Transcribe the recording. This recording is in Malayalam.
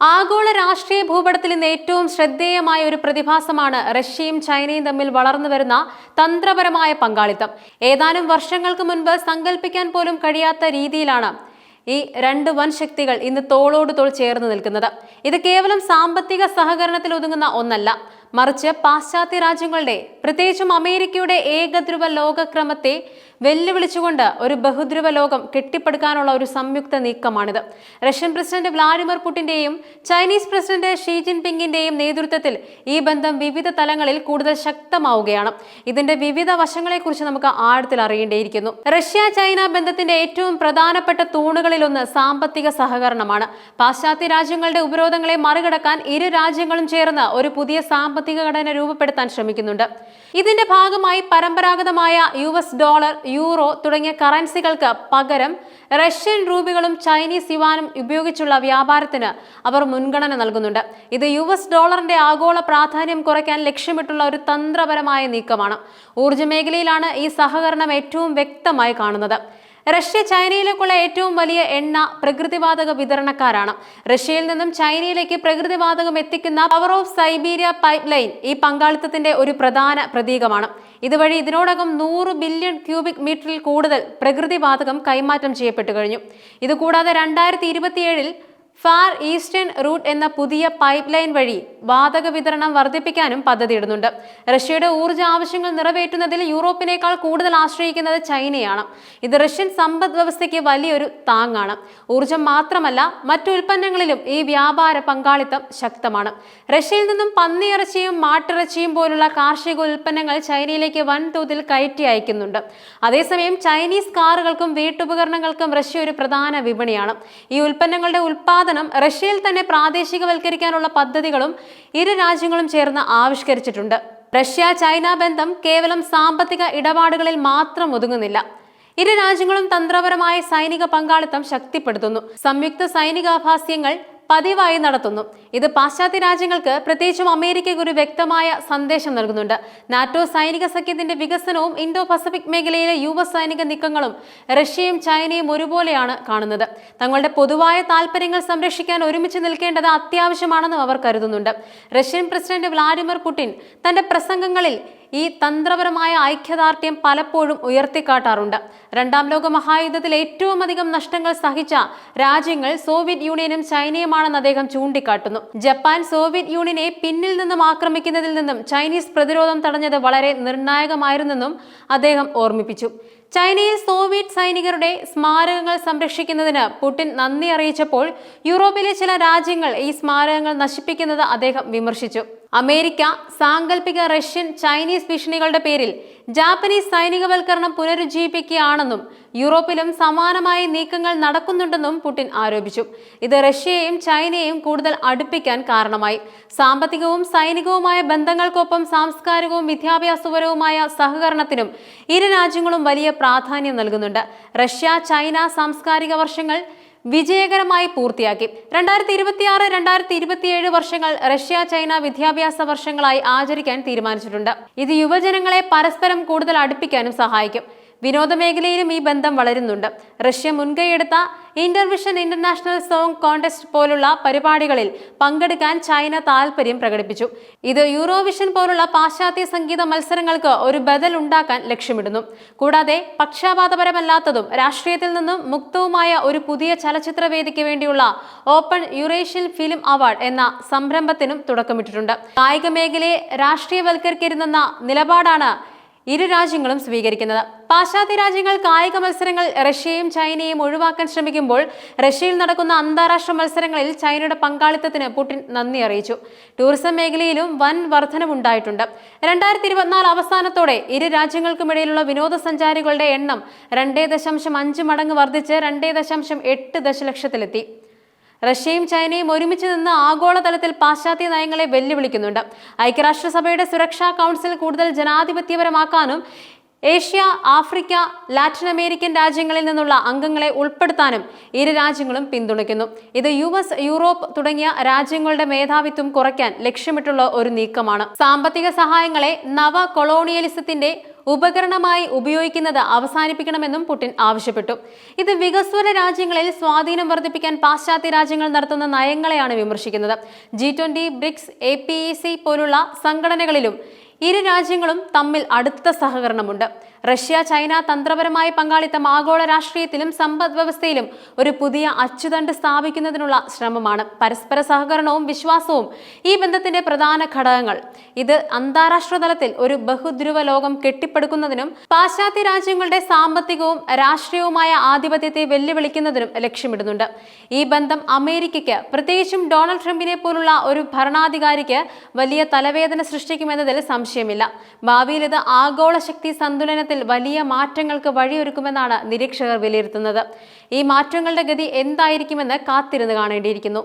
ആഗോള രാഷ്ട്രീയ ഭൂപടത്തിൽ ഇന്ന് ഏറ്റവും ശ്രദ്ധേയമായ ഒരു പ്രതിഭാസമാണ് റഷ്യയും ചൈനയും തമ്മിൽ വളർന്നു വരുന്ന തന്ത്രപരമായ പങ്കാളിത്തം. ഏതാനും വർഷങ്ങൾക്ക് മുൻപ് സങ്കല്പിക്കാൻ പോലും കഴിയാത്ത രീതിയിലാണ് ഈ രണ്ട് വൻ ശക്തികൾ ഇന്ന് തോളോട് തോൾ ചേർന്ന് നിൽക്കുന്നത്. ഇത് കേവലം സാമ്പത്തിക സഹകരണത്തിൽ ഒതുങ്ങുന്ന ഒന്നല്ല. മറിച്ച് പാശ്ചാത്യ രാജ്യങ്ങളുടെ പ്രത്യേകിച്ചും അമേരിക്കയുടെ ഏകധ്രുവ ലോകക്രമത്തെ വെല്ലുവിളിച്ചുകൊണ്ട് ഒരു ബഹുധ്രുവ ലോകം കെട്ടിപ്പടുക്കാനുള്ള ഒരു സംയുക്ത നീക്കമാണിത്. റഷ്യൻ പ്രസിഡന്റ് വ്ലാഡിമിർ പുടിന്റെയും ചൈനീസ് പ്രസിഡന്റ് ഷീ ജിൻപിങ്ങിന്റെയും നേതൃത്വത്തിൽ ഈ ബന്ധം വിവിധ തലങ്ങളിൽ കൂടുതൽ ശക്തമാവുകയാണ്. ഇതിന്റെ വിവിധ വശങ്ങളെക്കുറിച്ച് നമുക്ക് ആഴത്തിൽ അറിയേണ്ടിയിരിക്കുന്നു. റഷ്യ ചൈന ബന്ധത്തിന്റെ ഏറ്റവും പ്രധാനപ്പെട്ട തൂണുകളിലൊന്ന് സാമ്പത്തിക സഹകരണമാണ്. പാശ്ചാത്യ രാജ്യങ്ങളുടെ ഉപരോധങ്ങളെ മറികടക്കാൻ ഇരു രാജ്യങ്ങളും ചേർന്ന് ഒരു പുതിയ സാമ്പത്തിക ഘടന രൂപപ്പെടുത്താൻ ശ്രമിക്കുന്നുണ്ട്. ഇതിന്റെ ഭാഗമായി പരമ്പരാഗതമായ യു എസ് ഡോളർ യൂറോ തുടങ്ങിയ കറൻസികൾക്ക് പകരം റഷ്യൻ രൂപികളും ചൈനീസ് യുവാനും ഉപയോഗിച്ചുള്ള വ്യാപാരത്തിന് അവർ മുൻഗണന നൽകുന്നുണ്ട്. ഇത് യു എസ് ഡോളറിന്റെ ആഗോള പ്രാധാന്യം കുറയ്ക്കാൻ ലക്ഷ്യമിട്ടുള്ള ഒരു തന്ത്രപരമായ നീക്കമാണ്. ഊർജ മേഖലയിലാണ് ഈ സഹകരണം ഏറ്റവും വ്യക്തമായി കാണുന്നത്. റഷ്യ ചൈനയിലേക്കുള്ള ഏറ്റവും വലിയ എണ്ണ പ്രകൃതിവാതക വിതരണക്കാരാണ്. റഷ്യയിൽ നിന്നും ചൈനയിലേക്ക് പ്രകൃതിവാതകം എത്തിക്കുന്ന power of Siberia pipeline ഈ പങ്കാളിത്തത്തിന്റെ ഒരു പ്രധാന പ്രതീകമാണ്. ഇതുവഴി ഇതിനോടകം നൂറ് ബില്യൺ ക്യൂബിക് മീറ്ററിൽ കൂടുതൽ പ്രകൃതിവാതകം കൈമാറ്റം ചെയ്യപ്പെട്ടു കഴിഞ്ഞു. ഇതുകൂടാതെ രണ്ടായിരത്തി ഇരുപത്തിയേഴിൽ ഫാർ ഈസ്റ്റേൺ റൂട്ട് എന്ന പുതിയ പൈപ്പ് ലൈൻ വഴി വാതക വിതരണം വർദ്ധിപ്പിക്കാനും പദ്ധതിയിടുന്നുണ്ട്. റഷ്യയുടെ ഊർജ ആവശ്യങ്ങൾ നിറവേറ്റുന്നതിൽ യൂറോപ്പിനേക്കാൾ കൂടുതൽ ആശ്രയിക്കുന്നത് ചൈനയാണ്. ഇത് റഷ്യൻ സമ്പദ് വ്യവസ്ഥയ്ക്ക് വലിയൊരു താങ്ങാണ്. ഊർജം മാത്രമല്ല മറ്റു ഉൽപ്പന്നങ്ങളിലും ഈ വ്യാപാര പങ്കാളിത്തം ശക്തമാണ്. റഷ്യയിൽ നിന്നും പന്നിയിറച്ചിയും മാട്ടിറച്ചിയും പോലുള്ള കാർഷിക ഉൽപ്പന്നങ്ങൾ ചൈനയിലേക്ക് വൻതോതിൽ കയറ്റി അയക്കുന്നുണ്ട്. അതേസമയം ചൈനീസ് കാറുകൾക്കും വീട്ടുപകരണങ്ങൾക്കും റഷ്യ ഒരു പ്രധാന വിപണിയാണ്. ഈ ഉൽപ്പന്നങ്ങളുടെ ഉൽപ്പാദനം റഷ്യയിൽ തന്നെ പ്രാദേശികവൽക്കരിക്കാനുള്ള പദ്ധതികളും ഇരു രാജ്യങ്ങളും ചേർന്ന് ആവിഷ്കരിച്ചിട്ടുണ്ട്. റഷ്യ ചൈന ബന്ധം കേവലം സാമ്പത്തിക ഇടപാടുകളിൽ മാത്രം ഒതുങ്ങുന്നില്ല. ഇരു രാജ്യങ്ങളും തന്ത്രപരമായ സൈനിക പങ്കാളിത്തം ശക്തിപ്പെടുത്തുന്നു. സംയുക്ത സൈനികാഭാസ്യങ്ങൾ പതിവായി നടത്തുന്നു. ഇത് പാശ്ചാത്യ രാജ്യങ്ങൾക്ക് പ്രത്യേകിച്ചും അമേരിക്കയ്ക്ക് ഒരു വ്യക്തമായ സന്ദേശം നൽകുന്നുണ്ട്. നാറ്റോ സൈനിക സഖ്യത്തിന്റെ വികസനവും ഇൻഡോ പസഫിക് മേഖലയിലെ യു സൈനിക നീക്കങ്ങളും റഷ്യയും ചൈനയും ഒരുപോലെയാണ് കാണുന്നത്. തങ്ങളുടെ പൊതുവായ താൽപ്പര്യങ്ങൾ സംരക്ഷിക്കാൻ ഒരുമിച്ച് നിൽക്കേണ്ടത് അത്യാവശ്യമാണെന്നും അവർ കരുതുന്നുണ്ട്. റഷ്യൻ പ്രസിഡന്റ് വ്ളാഡിമിർ പുടിൻ തന്റെ പ്രസംഗങ്ങളിൽ ഈ തന്ത്രപരമായ ഐക്യദാർഢ്യം പലപ്പോഴും ഉയർത്തിക്കാട്ടാറുണ്ട്. രണ്ടാം ലോക മഹായുദ്ധത്തിൽ ഏറ്റവും അധികം നഷ്ടങ്ങൾ സഹിച്ച രാജ്യങ്ങൾ സോവിയറ്റ് യൂണിയനും ചൈനയുമാണെന്ന് അദ്ദേഹം ചൂണ്ടിക്കാട്ടുന്നു. ജപ്പാൻ സോവിയറ്റ് യൂണിയനെ പിന്നിൽ നിന്നും ആക്രമിക്കുന്നതിൽ നിന്നും ചൈനീസ് പ്രതിരോധം തടഞ്ഞത് വളരെ നിർണായകമായിരുന്നെന്നും അദ്ദേഹം ഓർമ്മിപ്പിച്ചു. ചൈനയിൽ സോവിയറ്റ് സൈനികരുടെ സ്മാരകങ്ങൾ സംരക്ഷിക്കുന്നതിന് പുടിൻ നന്ദി അറിയിച്ചപ്പോൾ യൂറോപ്പിലെ ചില രാജ്യങ്ങൾ ഈ സ്മാരകങ്ങൾ നശിപ്പിക്കുന്നത് അദ്ദേഹം വിമർശിച്ചു. അമേരിക്ക സാങ്കല്പിക റഷ്യൻ ചൈനീസ് ഭീഷണികളുടെ പേരിൽ ജാപ്പനീസ് സൈനികവൽക്കരണം പുനരുജ്ജീവിപ്പിക്കുകയാണെന്നും യൂറോപ്പിലും സമാനമായ നീക്കങ്ങൾ നടക്കുന്നുണ്ടെന്നും പുടിൻ ആരോപിച്ചു. ഇത് റഷ്യയെയും ചൈനയെയും കൂടുതൽ അടുപ്പിക്കാൻ കാരണമായി. സാമ്പത്തികവും സൈനികവുമായ ബന്ധങ്ങൾക്കൊപ്പം സാംസ്കാരികവും വിദ്യാഭ്യാസപരവുമായ സഹകരണത്തിനും ഇരു രാജ്യങ്ങളും വലിയ പ്രാധാന്യം നൽകുന്നുണ്ട്. റഷ്യ ചൈന സാംസ്കാരിക വർഷങ്ങൾ വിജയകരമായി പൂർത്തിയാക്കി. രണ്ടായിരത്തി ഇരുപത്തിയാറ് രണ്ടായിരത്തി ഇരുപത്തിയേഴ് വർഷങ്ങൾ റഷ്യ ചൈന വിദ്യാഭ്യാസ വർഷങ്ങളായി ആചരിക്കാൻ തീരുമാനിച്ചിട്ടുണ്ട്. ഇത് യുവജനങ്ങളെ പരസ്പരം കൂടുതൽ അടുപ്പിക്കാനും സഹായിക്കും. വിനോദ മേഖലയിലും ഈ ബന്ധം വളരുന്നുണ്ട്. റഷ്യ മുൻകൈയെടുത്ത ഇന്റർവിഷൻ ഇന്റർനാഷണൽ സോങ് കോൺടെസ്റ്റ് പോലുള്ള പരിപാടികളിൽ പങ്കെടുക്കാൻ ചൈന താൽപര്യം പ്രകടിപ്പിച്ചു. ഇത് യൂറോവിഷൻ പോലുള്ള പാശ്ചാത്യ സംഗീത മത്സരങ്ങൾക്ക് ഒരു ബദൽ ഉണ്ടാക്കാൻ ലക്ഷ്യമിടുന്നു. കൂടാതെ പക്ഷപാതപരമല്ലാത്തതും രാഷ്ട്രീയത്തിൽ നിന്നും മുക്തവുമായ ഒരു പുതിയ ചലച്ചിത്ര വേദിക്ക് വേണ്ടിയുള്ള ഓപ്പൺ യുറേഷ്യൻ ഫിലിം അവാർഡ് എന്ന സംരംഭത്തിനും തുടക്കമിട്ടിട്ടുണ്ട്. കായിക മേഖലയെ രാഷ്ട്രീയവൽക്കരിക്കരുതെന്ന നിലപാടാണ് ഇരു രാജ്യങ്ങളും സ്വീകരിക്കുന്നത്. പാശ്ചാത്യ രാജ്യങ്ങൾ കായിക മത്സരങ്ങൾ റഷ്യയും ചൈനയും ഒഴിവാക്കാൻ ശ്രമിക്കുമ്പോൾ റഷ്യയിൽ നടക്കുന്ന അന്താരാഷ്ട്ര മത്സരങ്ങളിൽ ചൈനയുടെ പങ്കാളിത്തത്തിന് പുടിൻ നന്ദി അറിയിച്ചു. ടൂറിസം മേഖലയിലും വൻ വർധനവുണ്ടായിട്ടുണ്ട് രണ്ടായിരത്തി ഇരുപത്തിനാല് അവസാനത്തോടെ ഇരു രാജ്യങ്ങൾക്കുമിടയിലുള്ള വിനോദസഞ്ചാരികളുടെ എണ്ണം രണ്ടേ ദശാംശം അഞ്ച് മടങ്ങ് വർദ്ധിച്ച് രണ്ടേ ദശാംശം എട്ട് ദശലക്ഷത്തിലെത്തി. റഷ്യയും ചൈനയും ഒരുമിച്ച് നിന്ന് ആഗോളതലത്തിൽ പാശ്ചാത്യ നയങ്ങളെ വെല്ലുവിളിക്കുന്നുണ്ട്. ഐക്യരാഷ്ട്രസഭയുടെ സുരക്ഷാ കൗൺസിൽ കൂടുതൽ ജനാധിപത്യപരമാക്കാനും ഏഷ്യ ആഫ്രിക്ക ലാറ്റിൻ അമേരിക്കൻ രാജ്യങ്ങളിൽ നിന്നുള്ള അംഗങ്ങളെ ഉൾപ്പെടുത്താനും ഇരു രാജ്യങ്ങളും പിന്തുണയ്ക്കുന്നു. ഇത് യു എസ് യൂറോപ്പ് തുടങ്ങിയ രാജ്യങ്ങളുടെ മേധാവിത്വം കുറയ്ക്കാൻ ലക്ഷ്യമിട്ടുള്ള ഒരു നീക്കമാണ്. സാമ്പത്തിക സഹായങ്ങളെ നവ കൊളോണിയലിസത്തിന്റെ ഉപകരണമായി ഉപയോഗിക്കുന്നത് അവസാനിപ്പിക്കണമെന്നും പുടിൻ ആവശ്യപ്പെട്ടു. ഇത് വികസ്വര രാജ്യങ്ങളിൽ സ്വാധീനം വർദ്ധിപ്പിക്കാൻ പാശ്ചാത്യ രാജ്യങ്ങൾ നടത്തുന്ന നയങ്ങളെയാണ് വിമർശിക്കുന്നത്. ജി ട്വന്റി ബ്രിക്സ് എ പോലുള്ള സംഘടനകളിലും ഇരു രാജ്യങ്ങളും തമ്മിൽ അടുത്ത സഹകരണമുണ്ട്. റഷ്യ ചൈന തന്ത്രപരമായ പങ്കാളിത്തം ആഗോള രാഷ്ട്രീയത്തിലും സമ്പദ് വ്യവസ്ഥയിലും ഒരു പുതിയ അച്ചുതണ്ട് സ്ഥാപിക്കുന്നതിനുള്ള ശ്രമമാണ്. പരസ്പര സഹകരണവും വിശ്വാസവും ഈ ബന്ധത്തിന്റെ പ്രധാന ഘടകങ്ങൾ. ഇത് അന്താരാഷ്ട്ര തലത്തിൽ ഒരു ബഹുദ്രുവ ലോകം കെട്ടിപ്പടുക്കുന്നതിനും പാശ്ചാത്യ രാജ്യങ്ങളുടെ സാമ്പത്തികവും രാഷ്ട്രീയവുമായ ആധിപത്യത്തെ വെല്ലുവിളിക്കുന്നതിനും ലക്ഷ്യമിടുന്നുണ്ട്. ഈ ബന്ധം അമേരിക്കയ്ക്ക് പ്രത്യേകിച്ചും ഡൊണാൾഡ് ട്രംപിനെ പോലുള്ള ഒരു ഭരണാധികാരിക്ക് വലിയ തലവേദന സൃഷ്ടിക്കുമെന്നതിൽ സംശയമില്ല. ഭാവിയിൽ ഇത് ആഗോള ശക്തി സന്തുലനത്തിൽ വലിയ മാറ്റങ്ങൾക്ക് വഴിയൊരുക്കുമെന്നാണ് നിരീക്ഷകർ വിലയിരുത്തുന്നത്. ഈ മാറ്റങ്ങളുടെ ഗതി എന്തായിരിക്കുമെന്ന് കാത്തിരുന്ന് കാണേണ്ടിയിരിക്കുന്നു.